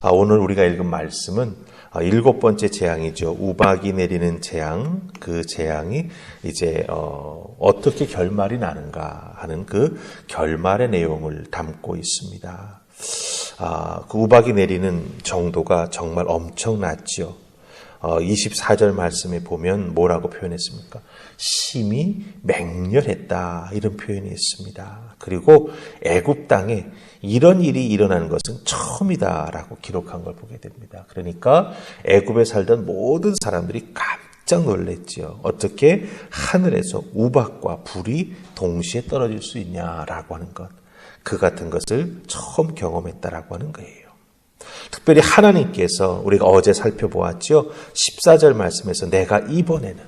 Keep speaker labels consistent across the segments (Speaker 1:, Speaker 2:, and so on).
Speaker 1: 아, 오늘 우리가 읽은 말씀은 아, 일곱 번째 재앙이죠. 우박이 내리는 재앙, 그 재앙이 이제 어, 어떻게 결말이 나는가 하는 그 결말의 내용을 담고 있습니다. 아, 그 우박이 내리는 정도가 정말 엄청났지요. 어, 24절 말씀에 보면 뭐라고 표현했습니까? 심히 맹렬했다 이런 표현이 있습니다. 그리고 애굽 땅에 이런 일이 일어나는 것은 처음이다라고 기록한 걸 보게 됩니다. 그러니까 애굽에 살던 모든 사람들이 깜짝 놀랐지요. 어떻게 하늘에서 우박과 불이 동시에 떨어질 수 있냐라고 하는 것. 그 같은 것을 처음 경험했다라고 하는 거예요. 특별히 하나님께서 우리가 어제 살펴보았죠. 14절 말씀에서 내가 이번에는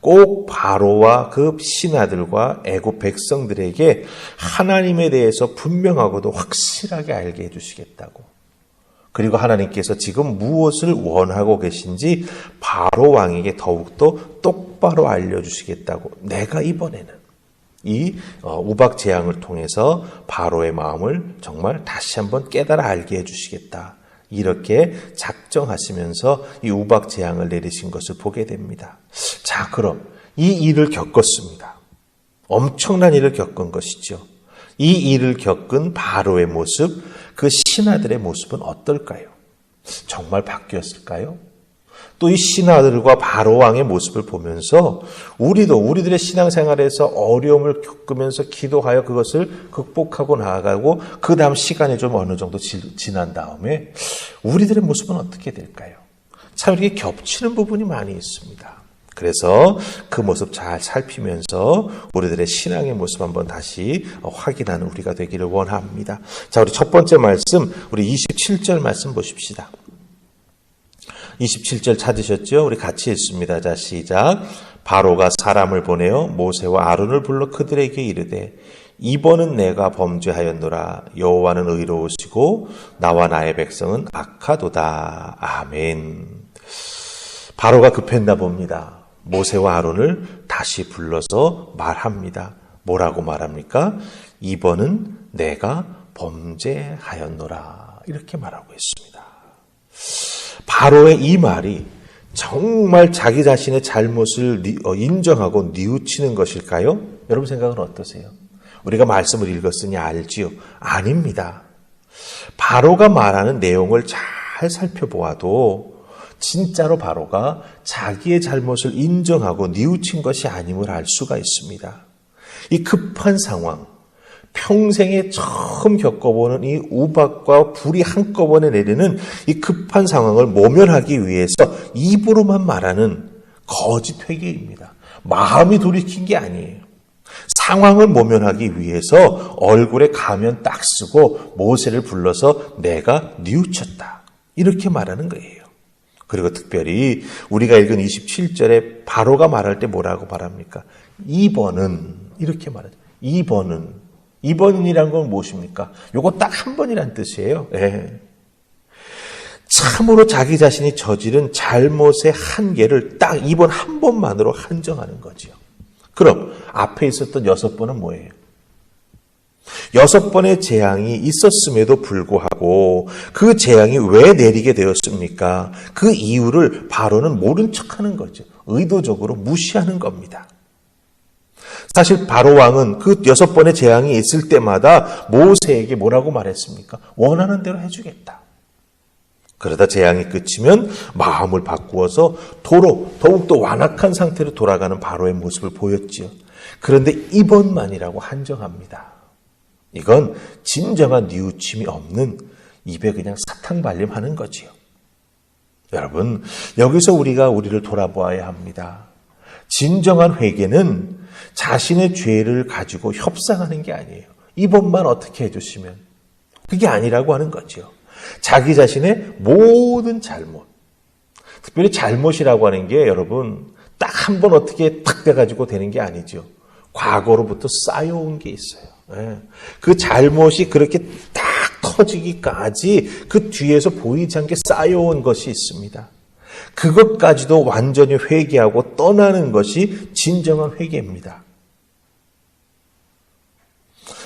Speaker 1: 꼭 바로와 그 신하들과 애굽 백성들에게 하나님에 대해서 분명하고도 확실하게 알게 해주시겠다고. 그리고 하나님께서 지금 무엇을 원하고 계신지 바로 왕에게 더욱더 똑바로 알려주시겠다고. 내가 이번에는 이 어, 우박 재앙을 통해서 바로의 마음을 정말 다시 한번 깨달아 알게 해주시겠다. 이렇게 작정하시면서 이 우박 재앙을 내리신 것을 보게 됩니다. 자, 그럼 이 일을 겪었습니다. 엄청난 일을 겪은 것이죠. 이 일을 겪은 바로의 모습, 그 신하들의 모습은 어떨까요? 정말 바뀌었을까요? 또 이 신하들과 바로 왕의 모습을 보면서 우리도 우리들의 신앙생활에서 어려움을 겪으면서 기도하여 그것을 극복하고 나아가고 그 다음 시간이 좀 어느 정도 지난 다음에 우리들의 모습은 어떻게 될까요? 참 이렇게 겹치는 부분이 많이 있습니다. 그래서 그 모습 잘 살피면서 우리들의 신앙의 모습 한번 다시 확인하는 우리가 되기를 원합니다. 자, 우리 첫 번째 말씀, 우리 27절 말씀 보십시다. 27절 찾으셨죠? 우리 같이 읽습니다. 자, 시작. 바로가 사람을 보내어 모세와 아론을 불러 그들에게 이르되 이번은 내가 범죄하였노라 여호와는 의로우시고 나와 나의 백성은 악하도다. 아멘. 바로가 급했나 봅니다. 모세와 아론을 다시 불러서 말합니다. 뭐라고 말합니까? 이번은 내가 범죄하였노라. 이렇게 말하고 있습니다. 바로의 이 말이 정말 자기 자신의 잘못을 어, 인정하고 뉘우치는 것일까요? 여러분 생각은 어떠세요? 우리가 말씀을 읽었으니 알지요? 아닙니다. 바로가 말하는 내용을 잘 살펴보아도 진짜로 바로가 자기의 잘못을 인정하고 뉘우친 것이 아님을 알 수가 있습니다. 이 급한 상황, 평생에 처음 겪어보는 이 우박과 불이 한꺼번에 내리는 이 급한 상황을 모면하기 위해서 입으로만 말하는 거짓 회개입니다. 마음이 돌이킨 게 아니에요. 상황을 모면하기 위해서 얼굴에 가면 딱 쓰고 모세를 불러서 내가 뉘우쳤다. 이렇게 말하는 거예요. 그리고 특별히 우리가 읽은 27절에 바로가 말할 때 뭐라고 말합니까? 2번은 이렇게 말하죠. 2번은 2번이란 건 무엇입니까? 요거 딱 한 번이란 뜻이에요. 예. 참으로 자기 자신이 저지른 잘못의 한계를 딱 이번 한 번만으로 한정하는 거지요. 그럼 앞에 있었던 여섯 번은 뭐예요? 여섯 번의 재앙이 있었음에도 불구하고 그 재앙이 왜 내리게 되었습니까? 그 이유를 바로는 모른 척하는 거죠. 의도적으로 무시하는 겁니다. 사실 바로 왕은 그 여섯 번의 재앙이 있을 때마다 모세에게 뭐라고 말했습니까? 원하는 대로 해주겠다. 그러다 재앙이 끝이면 마음을 바꾸어서 도로 더욱더 완악한 상태로 돌아가는 바로의 모습을 보였지요. 그런데 이번만이라고 한정합니다. 이건 진정한 뉘우침이 없는 입에 그냥 사탕 발림하는 거지요. 여러분, 여기서 우리가 우리를 돌아보아야 합니다. 진정한 회개는 자신의 죄를 가지고 협상하는 게 아니에요. 이번만 어떻게 해주시면. 그게 아니라고 하는 거죠. 자기 자신의 모든 잘못. 특별히 잘못이라고 하는 게 여러분 딱 한 번 어떻게 탁 돼가지고 되는 게 아니죠. 과거로부터 쌓여온 게 있어요. 예. 그 잘못이 그렇게 딱 터지기까지 그 뒤에서 보이지 않게 쌓여온 것이 있습니다. 그것까지도 완전히 회개하고 떠나는 것이 진정한 회개입니다.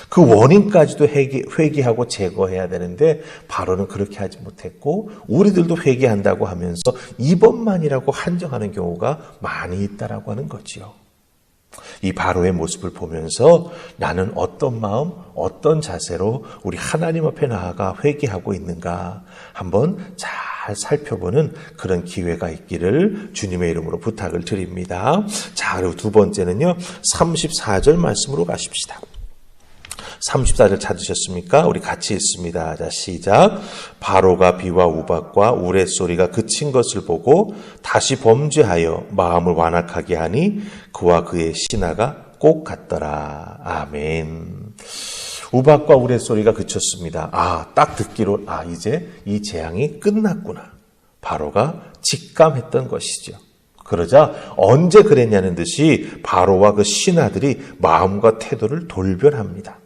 Speaker 1: 그 원인까지도 회개, 회개하고 제거해야 되는데 바로는 그렇게 하지 못했고 우리들도 회개한다고 하면서 이번만이라고 한정하는 경우가 많이 있다라고 하는 거지요. 이 바로의 모습을 보면서 나는 어떤 마음, 어떤 자세로 우리 하나님 앞에 나아가 회개하고 있는가 한번 잘 살펴보는 그런 기회가 있기를 주님의 이름으로 부탁을 드립니다. 자, 그리고 두 번째는요, 34절 말씀으로 가십시다. 34절 찾으셨습니까? 우리 같이 읽습니다. 자, 시작. 바로가 비와 우박과 우레소리가 그친 것을 보고 다시 범죄하여 마음을 완악하게 하니 그와 그의 신하가 꼭 같더라. 아멘. 우박과 우레소리가 그쳤습니다. 아, 딱 듣기로, 아, 이제 이 재앙이 끝났구나. 바로가 직감했던 것이죠. 그러자 언제 그랬냐는 듯이 바로와 그 신하들이 마음과 태도를 돌변합니다.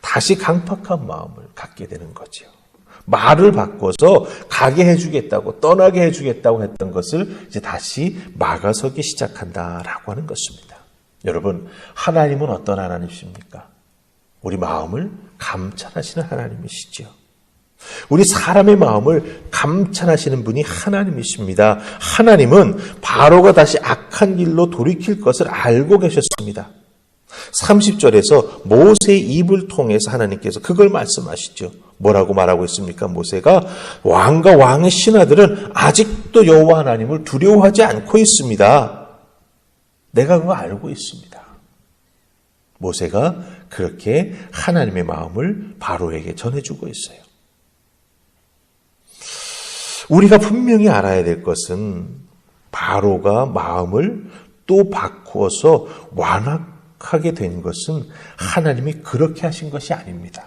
Speaker 1: 다시 강팍한 마음을 갖게 되는 거죠. 말을 바꿔서 가게 해주겠다고 떠나게 해주겠다고 했던 것을 이제 다시 막아서기 시작한다라고 하는 것입니다. 여러분 하나님은 어떤 하나님이십니까? 우리 마음을 감찰하시는 하나님이시죠. 우리 사람의 마음을 감찰하시는 분이 하나님이십니다. 하나님은 바로가 다시 악한 길로 돌이킬 것을 알고 계셨습니다. 30절에서 모세의 입을 통해서 하나님께서 그걸 말씀하시죠. 뭐라고 말하고 있습니까? 모세가 왕과 왕의 신하들은 아직도 여호와 하나님을 두려워하지 않고 있습니다. 내가 그거 알고 있습니다. 모세가 그렇게 하나님의 마음을 바로에게 전해주고 있어요. 우리가 분명히 알아야 될 것은 바로가 마음을 또 바꾸어서 완악하게 된 것은 하나님이 그렇게 하신 것이 아닙니다.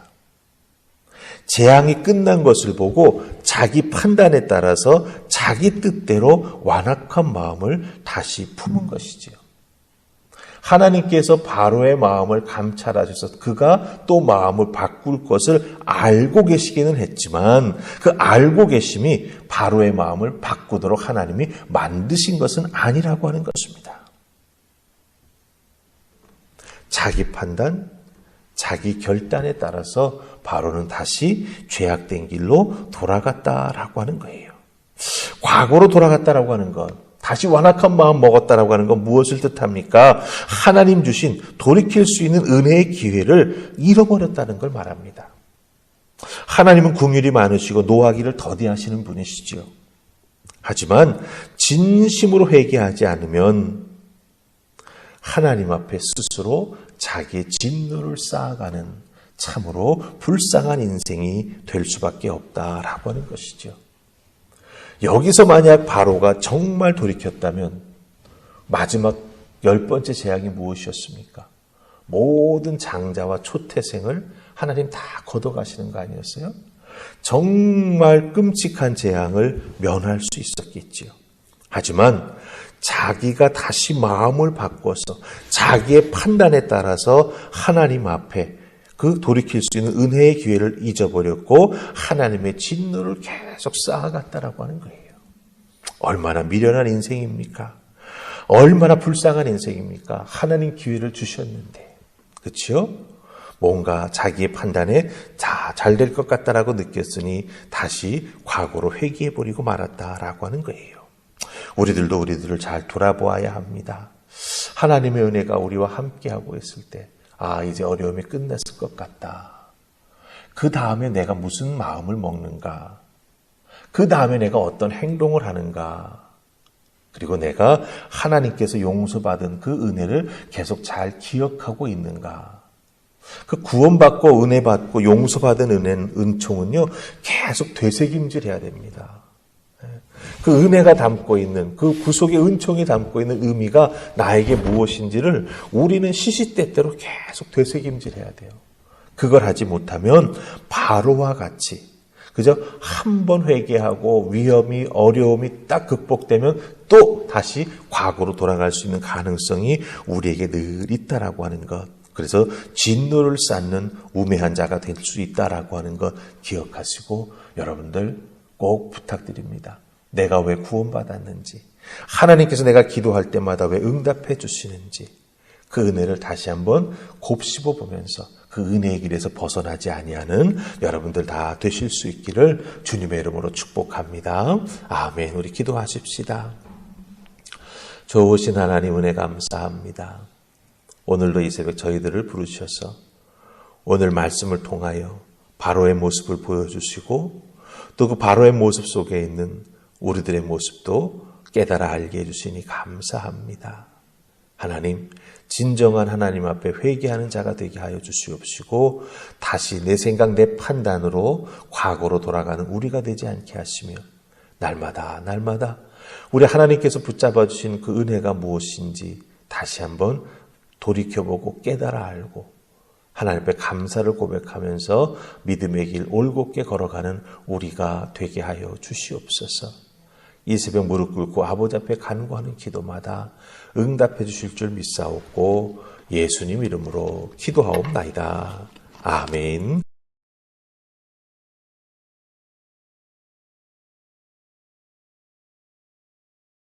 Speaker 1: 재앙이 끝난 것을 보고 자기 판단에 따라서 자기 뜻대로 완악한 마음을 다시 품은 것이지요. 하나님께서 바로의 마음을 감찰하셔서 그가 또 마음을 바꿀 것을 알고 계시기는 했지만 그 알고 계심이 바로의 마음을 바꾸도록 하나님이 만드신 것은 아니라고 하는 것입니다. 자기 판단, 자기 결단에 따라서 바로는 다시 죄악된 길로 돌아갔다라고 하는 거예요. 과거로 돌아갔다라고 하는 것, 다시 완악한 마음 먹었다라고 하는 건 무엇을 뜻합니까? 하나님 주신 돌이킬 수 있는 은혜의 기회를 잃어버렸다는 걸 말합니다. 하나님은 궁율이 많으시고 노하기를 더디하시는 분이시지요. 하지만 진심으로 회개하지 않으면 하나님 앞에 스스로 자기의 진노를 쌓아가는 참으로 불쌍한 인생이 될 수밖에 없다라고 하는 것이죠. 여기서 만약 바로가 정말 돌이켰다면 마지막 열 번째 재앙이 무엇이었습니까? 모든 장자와 초태생을 하나님 다 걷어가시는 거 아니었어요? 정말 끔찍한 재앙을 면할 수 있었겠지요. 하지만 자기가 다시 마음을 바꿔서 자기의 판단에 따라서 하나님 앞에 그 돌이킬 수 있는 은혜의 기회를 잊어버렸고 하나님의 진노를 계속 쌓아갔다라고 하는 거예요. 얼마나 미련한 인생입니까? 얼마나 불쌍한 인생입니까? 하나님 기회를 주셨는데. 그렇죠? 뭔가 자기의 판단에 잘될 것 같다라고 느꼈으니 다시 과거로 회귀해 버리고 말았다라고 하는 거예요. 우리들도 우리들을 잘 돌아보아야 합니다. 하나님의 은혜가 우리와 함께하고 있을 때, 아, 이제 어려움이 끝났을 것 같다. 그 다음에 내가 무슨 마음을 먹는가? 그 다음에 내가 어떤 행동을 하는가? 그리고 내가 하나님께서 용서받은 그 은혜를 계속 잘 기억하고 있는가? 그 구원받고 은혜받고 용서받은 은혜, 은총은요, 계속 되새김질 해야 됩니다. 그 은혜가 담고 있는, 그 구속의 은총이 담고 있는 의미가 나에게 무엇인지를 우리는 시시때때로 계속 되새김질 해야 돼요. 그걸 하지 못하면 바로와 같이 그저 한 번 회개하고 위험이 어려움이 딱 극복되면 또 다시 과거로 돌아갈 수 있는 가능성이 우리에게 늘 있다라고 하는 것. 그래서 진노를 쌓는 우매한 자가 될 수 있다라고 하는 것 기억하시고 여러분들 꼭 부탁드립니다. 내가 왜 구원받았는지, 하나님께서 내가 기도할 때마다 왜 응답해 주시는지, 그 은혜를 다시 한번 곱씹어 보면서 그 은혜의 길에서 벗어나지 아니하는 여러분들 다 되실 수 있기를 주님의 이름으로 축복합니다. 아멘. 우리 기도하십시다. 좋으신 하나님 은혜 감사합니다. 오늘도 이 새벽 저희들을 부르셔서 오늘 말씀을 통하여 바로의 모습을 보여주시고 또 그 바로의 모습 속에 있는 우리들의 모습도 깨달아 알게 해주시니 감사합니다. 하나님, 진정한 하나님 앞에 회개하는 자가 되게 하여 주시옵시고 다시 내 생각, 내 판단으로 과거로 돌아가는 우리가 되지 않게 하시며 날마다 날마다 우리 하나님께서 붙잡아 주신 그 은혜가 무엇인지 다시 한번 돌이켜보고 깨달아 알고 하나님 앞에 감사를 고백하면서 믿음의 길 올곧게 걸어가는 우리가 되게 하여 주시옵소서. 이 새벽 무릎 꿇고 아버지 앞에 간구하는 기도마다 응답해 주실 줄 믿사옵고 예수님 이름으로 기도하옵나이다. 아멘.